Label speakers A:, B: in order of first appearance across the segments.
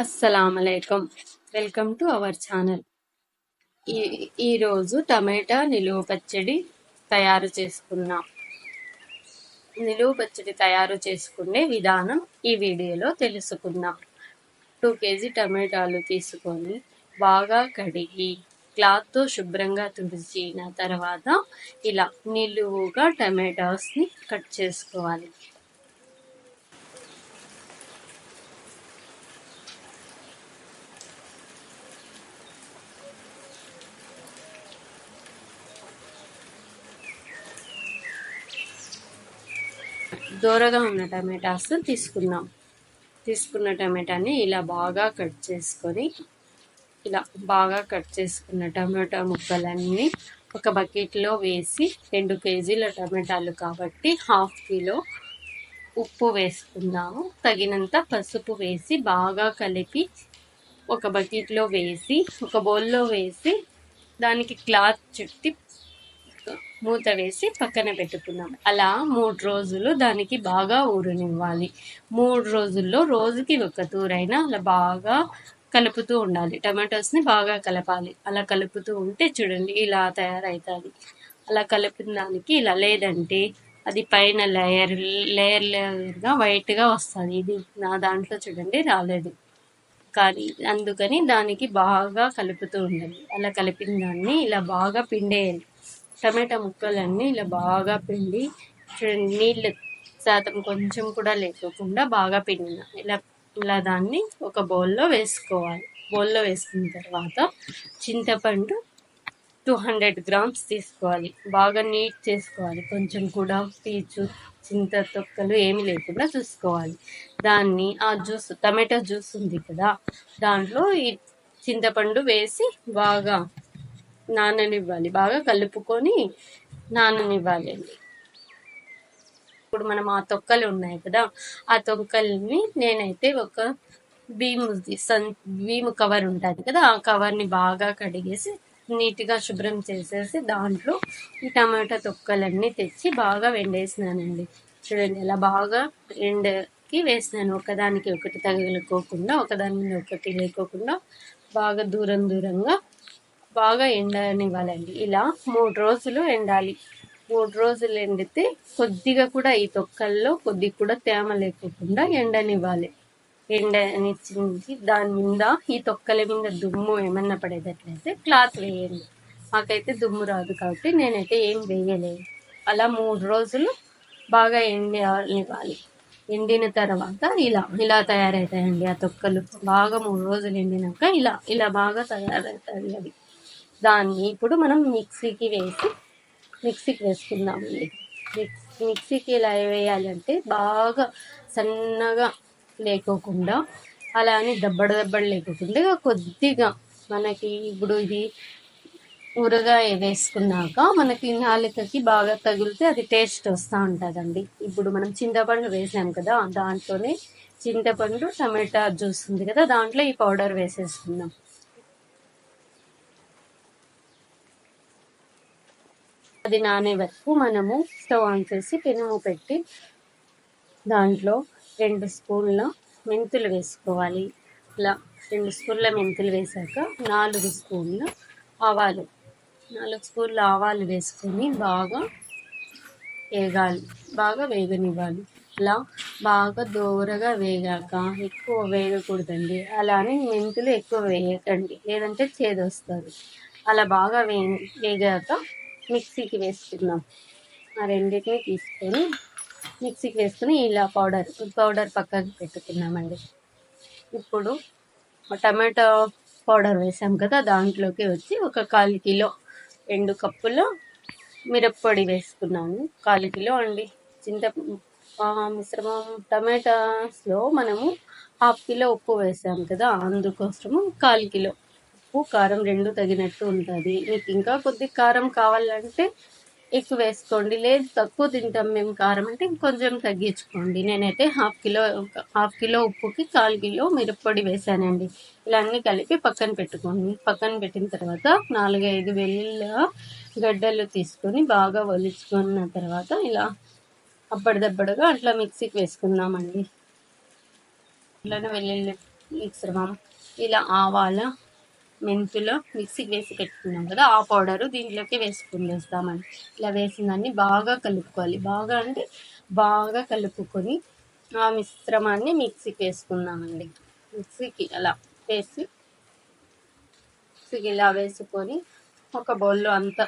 A: అస్సలం welcome to our channel. ఈ ఈరోజు టమాటా నిలువ పచ్చడి తయారు చేసుకున్నాం. నిలువ పచ్చడి తయారు చేసుకునే విధానం ఈ వీడియోలో తెలుసుకుందాం. టూ కేజీ టమాటాలు తీసుకొని బాగా కడిగి క్లాత్తో శుభ్రంగా తుడిచిన తర్వాత ఇలా నిలువుగా టమాటాస్ని కట్ చేసుకోవాలి. దూరగా ఉన్న టమాటాస్ తీసుకున్నాం తీసుకున్న టమాటాని ఇలా బాగా కట్ చేసుకొని ఇలా బాగా కట్ చేసుకున్న టమాటా ముక్కలన్నీ ఒక బకెట్లో వేసి రెండు కేజీల టమాటాలు కాబట్టి హాఫ్ కిలో ఉప్పు వేసుకుందాము. తగినంత పసుపు వేసి బాగా కలిపి ఒక బకెట్లో వేసి ఒక బౌల్లో వేసి దానికి క్లాత్ చుట్టి మూత వేసి పక్కన పెట్టుకున్నాం అలా మూడు రోజులు దానికి బాగా ఊరనివ్వాలి. మూడు రోజుల్లో రోజుకి ఒక తూరైనా అలా బాగా కలుపుతూ ఉండాలి. టమాటోస్ని బాగా కలపాలి. అలా కలుపుతూ ఉంటే చూడండి ఇలా తయారవుతుంది అలా కలిపిన దానికి ఇలా లేదంటే అది పైన లేయర్ లేయర్ లేయర్గా వైట్గా వస్తుంది. ఇది నా దాంట్లో చూడండి రాలేదు. కానీ అందుకని దానికి బాగా కలుపుతూ ఉండాలి. అలా కలిపిన దాన్ని ఇలా బాగా పిండేయాలి. టమాటా ముక్కలన్నీ ఇలా బాగా పిండి చూడండి నీళ్ళు శాతం కొంచెం కూడా లేకోకుండా బాగా పిండిన. ఇలా ఇలా దాన్ని ఒక బౌల్లో వేసుకోవాలి. బౌల్లో వేసుకున్న తర్వాత చింతపండు టూ హండ్రెడ్ గ్రామ్స్ తీసుకోవాలి. బాగా నీట్ చేసుకోవాలి. కొంచెం కూడా పీచు చింత తొక్కలు ఏమి లేకుండా చూసుకోవాలి. దాన్ని ఆ జ్యూస్ టమాటా జ్యూస్ ఉంది కదా దాంట్లో ఈ చింతపండు వేసి బాగా నాననివ్వాలి బాగా కలుపుకొని నాననివ్వాలి అండి ఇప్పుడు మనం ఆ తొక్కలు ఉన్నాయి కదా ఆ తొక్కల్ని నేనైతే ఒక భీము సన్ భీము కవర్ ఉంటుంది కదా ఆ కవర్ని బాగా కడిగేసి నీట్గా శుభ్రం చేసేసి దాంట్లో ఈ టమాటా తొక్కలన్నీ తెచ్చి బాగా వెండేసినానండి. చూడండి అలా బాగా ఎండకి వేసినాను. ఒకదానికి ఒకటి తగలుకోకుండా ఒకదాని మీద ఒకటి లేకోకుండా బాగా దూరం దూరంగా బాగా ఎండనివ్వాలండి. ఇలా మూడు రోజులు ఎండాలి. మూడు రోజులు ఎండితే కొద్దిగా కూడా ఈ తొక్కల్లో కొద్దిగా కూడా తేమ లేకుండా ఎండనివ్వాలి. ఎండనిచ్చింది దాని మీద ఈ తొక్కల మీద దుమ్ము ఏమన్నా పడేటట్లయితే క్లాత్ వేయండి. మాకైతే దుమ్ము రాదు కాబట్టి నేనైతే ఏం వేయలేదు. అలా మూడు రోజులు బాగా ఎండనివ్వాలి. ఎండిన తర్వాత ఇలా ఇలా తయారవుతాయండి ఆ తొక్కలు. బాగా మూడు రోజులు ఎండినాక ఇలా ఇలా బాగా తయారవుతాయి అది దాన్ని ఇప్పుడు మనం మిక్సీకి వేసి మిక్సీకి వేసుకుందామండి మిక్స్ మిక్సీకి ఎలా వేయాలంటే బాగా సన్నగా లేకోకుండా అలా అని దబ్బడ దబ్బడ లేకోకుండా కొద్దిగా మనకి ఇప్పుడు ఇది ఊరగాయ వేసుకున్నాక మనకి నాలుకకి బాగా తగిలితే అది టేస్ట్ వస్తూ ఉంటుందండి. ఇప్పుడు మనం చింతపండు వేసాం కదా దాంట్లోనే చింతపండు టమాటా జ్యూస్ ఉంది కదా దాంట్లో ఈ పౌడర్ వేసేసుకుందాం. అది నానే వరకు మనము స్టవ్ ఆన్ చేసి పెనుము పెట్టి దాంట్లో రెండు స్పూన్ల మెంతులు వేసుకోవాలి. ఇలా రెండు స్పూన్ల మెంతులు వేసాక నాలుగు స్పూన్ల ఆవాలు. నాలుగు స్పూన్ల ఆవాలు వేసుకొని బాగా వేగాలి. బాగా వేగనివ్వాలి. ఇలా బాగా దూరగా వేగాక ఎక్కువ వేగకూడదండి. అలానే మెంతులు ఎక్కువ వేయకండి. లేదంటే చేదొస్తుంది అలా బాగా వే వేగాక మిక్సీకి వేసుకుందాం. ఆ రెండింటిని తీసుకొని మిక్సీకి వేసుకుని ఇలా పౌడర్ పౌడర్ పక్కకి పెట్టుకున్నామండి ఇప్పుడు టమాటో పౌడర్ వేసాం కదా దాంట్లోకి వచ్చి ఒక కాలు కిలో రెండు కప్పులు మిరప్పొడి వేసుకున్నాము. కాలు కిలో అండి. చింత మిశ్రమం టమాటాస్లో మనము హాఫ్ కిలో ఉప్పు వేసాం కదా అందుకోసము కాలు కిలో. ఉప్పు కారం రెండు తగినట్టు ఉంటుంది. మీకు ఇంకా కొద్ది కారం కావాలంటే ఎక్కువ వేసుకోండి. లేదు తక్కువ తింటాం మేము కారం అంటే ఇంకొంచెం తగ్గించుకోండి. నేనైతే హాఫ్ కిలో హాఫ్ కిలో ఉప్పుకి కాల్ కిలో మిరప్పొడి వేసానండి ఇలా అన్నీ కలిపి పక్కన పెట్టుకోండి. పక్కన పెట్టిన తర్వాత నాలుగైదు వెల్లుల్లి గడ్డలు తీసుకొని బాగా ఒలుచుకున్న తర్వాత ఇలా అప్పటిదప్పటిగా అట్లా మిక్సీకి వేసుకుందామండి. ఇట్లానే వెల్లుల్లి మిశ్రమం ఇలా ఆవాల మెంతులు మిక్సీకి వేసి పెట్టుకున్నాం కదా ఆ పౌడరు దీంట్లోకి వేసుకుని వేస్తామని ఇలా వేసిన దాన్ని బాగా కలుపుకోవాలి. బాగా అంటే బాగా కలుపుకొని ఆ మిశ్రమాన్ని మిక్సీకి వేసుకుందామండి. మిక్సీకి అలా వేసి మిక్సీకి ఇలా వేసుకొని ఒక బౌల్లో అంతా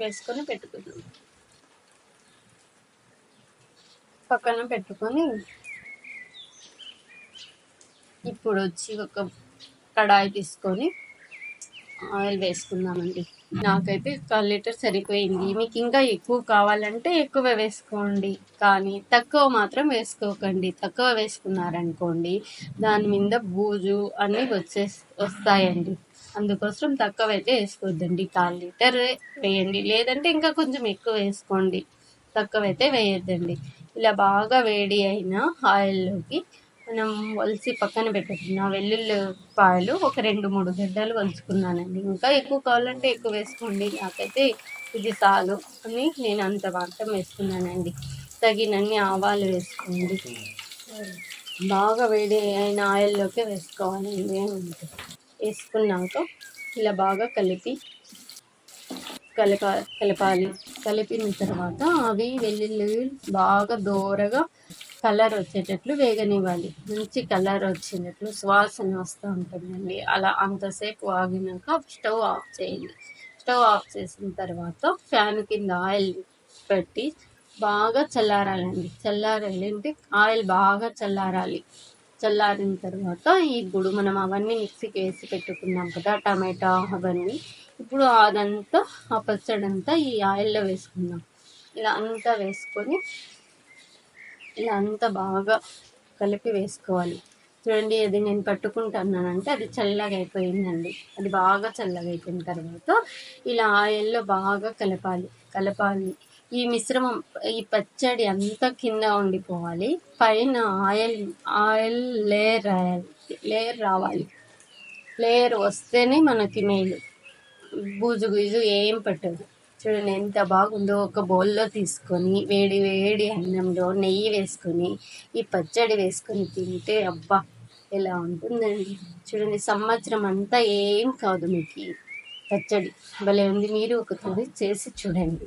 A: వేసుకొని పెట్టుకుందాం. పక్కన పెట్టుకొని ఇప్పుడు వచ్చి ఒక కడాయి తీసుకొని ఆయిల్ వేసుకుందామండి. నాకైతే కాల్ లీటర్ సరిపోయింది. మీకు ఇంకా ఎక్కువ కావాలంటే ఎక్కువ వేసుకోండి. కానీ తక్కువ మాత్రం వేసుకోకండి. తక్కువ వేసుకున్నారనుకోండి దాని మీద బూజు అన్నీ వచ్చే వస్తాయండి. అందుకోసం తక్కువ అయితే వేసుకోవద్దండి. కాల్ లీటర్ వేయండి. లేదంటే ఇంకా కొంచెం ఎక్కువ వేసుకోండి. తక్కువ అయితే వేయొద్దండి. ఇలా బాగా వేడి అయిన ఆయిల్లోకి మనం వలిసి పక్కన పెట్టుకున్న వెల్లుల్లిపాయలు ఒక రెండు మూడు గడ్డలు వలుచుకున్నానండి. ఇంకా ఎక్కువ కావాలంటే ఎక్కువ వేసుకోండి. నాకైతే ఇది చాలు అని నేను అంత మాత్రం వేసుకున్నానండి. తగినన్ని ఆవాలు వేసుకోండి. బాగా వేడి అయిన ఆయిల్లోకి వేసుకోవాలండి వేసుకున్నాక ఇలా బాగా కలిపి కలప కలపాలి. కలిపిన తర్వాత అవి వెల్లుల్లి బాగా దోరగా కలర్ వచ్చేటట్లు వేగనివ్వాలి. మంచి కలర్ వచ్చినట్లు సువాసన వస్తూ ఉంటుందండి. అలా అంతసేపు ఆగినాక స్టవ్ ఆఫ్ చేయండి. స్టవ్ ఆఫ్ చేసిన తర్వాత ఫ్యాన్ కింద ఆయిల్ పెట్టి బాగా చల్లారాలండి. చల్లారాలంటే ఆయిల్ బాగా చల్లారాలి. చల్లారిన తర్వాత ఇప్పుడు మనం అవన్నీ మిక్సీకి వేసి పెట్టుకున్నాం కదా టమాటా అవన్నీ. ఇప్పుడు అదంతా ఆ పచ్చడంతా ఈ ఆయిల్లో వేసుకుందాం. ఇలా అంతా వేసుకొని ఇలా అంతా బాగా కలిపి వేసుకోవాలి. చూడండి అది నేను పట్టుకుంటున్నానంటే అది చల్లగా అయిపోయిందండి. అది బాగా చల్లగా అయిపోయిన తర్వాత ఇలా ఆయిల్లో బాగా కలపాలి. కలపాలి. ఈ మిశ్రమం ఈ పచ్చడి అంతా కింద ఉండిపోవాలి. పైన ఆయిల్ ఆయిల్ లేయర్ రాయాలి. లేయర్ రావాలి. లేయర్ వస్తేనే మనకి మేలు బూజు గీజు ఏం పట్టదు. చూడండి ఎంత బాగుందో ఒక బౌల్లో తీసుకొని వేడి వేడి అన్నంలో నెయ్యి వేసుకొని ఈ పచ్చడి వేసుకొని తింటే అబ్బా ఎలా ఉంటుందండి. చూడండి సంవత్సరం అంతా ఏం కాదు మీకు పచ్చడి. భలే ఉంది. మీరు ఒకసారి చేసి చూడండి.